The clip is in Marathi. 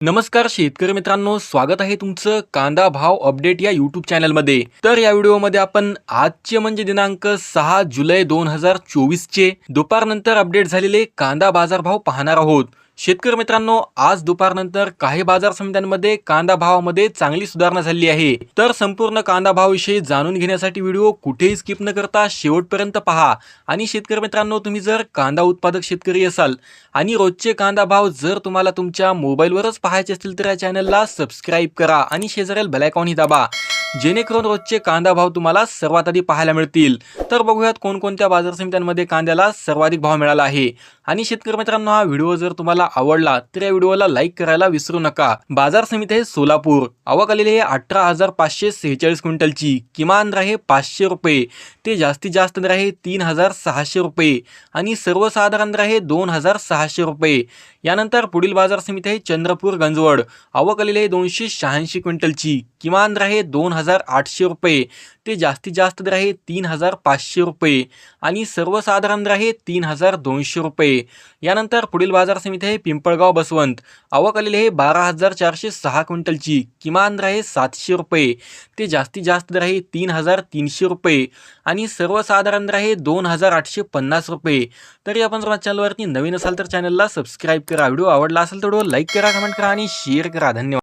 नमस्कार शेतकरी मित्रांनो स्वागत आहे तुमचं कांदा भाव अपडेट या यूट्यूब चॅनलमध्ये. तर या व्हिडिओमध्ये आपण आजचे म्हणजे दिनांक सहा जुलै दोन हजार चोवीसचे दुपारनंतर अपडेट झालेले कांदा बाजारभाव पाहणार आहोत. शेतकरी मित्रांनो आज दुपारनंतर काही बाजार समित्यांमध्ये कांदा भावामध्ये चांगली सुधारणा झाली आहे. तर संपूर्ण कांदा भावाविषयी जाणून घेण्यासाठी व्हिडिओ कुठेही स्किप न करता शेवटपर्यंत पहा. आणि शेतकरी मित्रांनो तुम्ही जर कांदा उत्पादक शेतकरी असाल आणि रोजचे कांदा भाव जर तुम्हाला तुमच्या मोबाईलवरच पाहायचे असतील तर या चॅनलला सबस्क्राईब करा आणि शेजारील बेलायकॉनही दाबा. जेणेकरून रोजचे कांदा भाव तुम्हाला सर्वात आधी पाहायला मिळतील. तर बघूयात कोणकोणत्या बाजार समित्यांमध्ये कांद्याला सर्वाधिक भाव मिळाला आहे. आणि शेतकरी मित्रांनो हा व्हिडिओ जर तुम्हाला आवडला तर या व्हिडिओला लाईक करायला विसरू नका. बाजार समिती आहे सोलापूर. आवक आलेली आहे अठरा हजार पाचशे सेहेचाळीस क्विंटलची. किमान दर आहे पाचशे रुपये. ते जास्तीत जास्त दर आहे तीन हजार सहाशे रुपये. आणि सर्वसाधारण दर आहे दोन हजार सहाशे रुपये. यानंतर पुढील बाजार समिती आहे चंद्रपूर गंजवड. आवक आलेली आहे दोनशे शहाऐंशी क्विंटलची. किमान राहे आहे दोन हजार आठशे रुपये. ते जास्तीत जास्त दर आहे तीन हजार पाचशे रुपये. आणि सर्वसाधारण दर आहे तीन हजार दोनशे रुपये. यानंतर पुढील बाजार समिती आहे पिंपळगाव बसवंत. आवक आलेली आहे बारा हजार चारशे सहा क्विंटलची. किमान दर आहे सातशे रुपये. ते जास्तीत जास्त दर आहे तीन हजार तीनशे रुपये. आणि सर्वसाधारण राहे दोन हजार आठशे पन्नास रुपये. तरी आपण जर चॅनलवरती नवीन असाल तर चॅनलला सबस्क्राईब करा. व्हिडिओ आवडला असेल तर व्हिडिओ लाईक करा कमेंट करा आणि शेअर करा. धन्यवाद.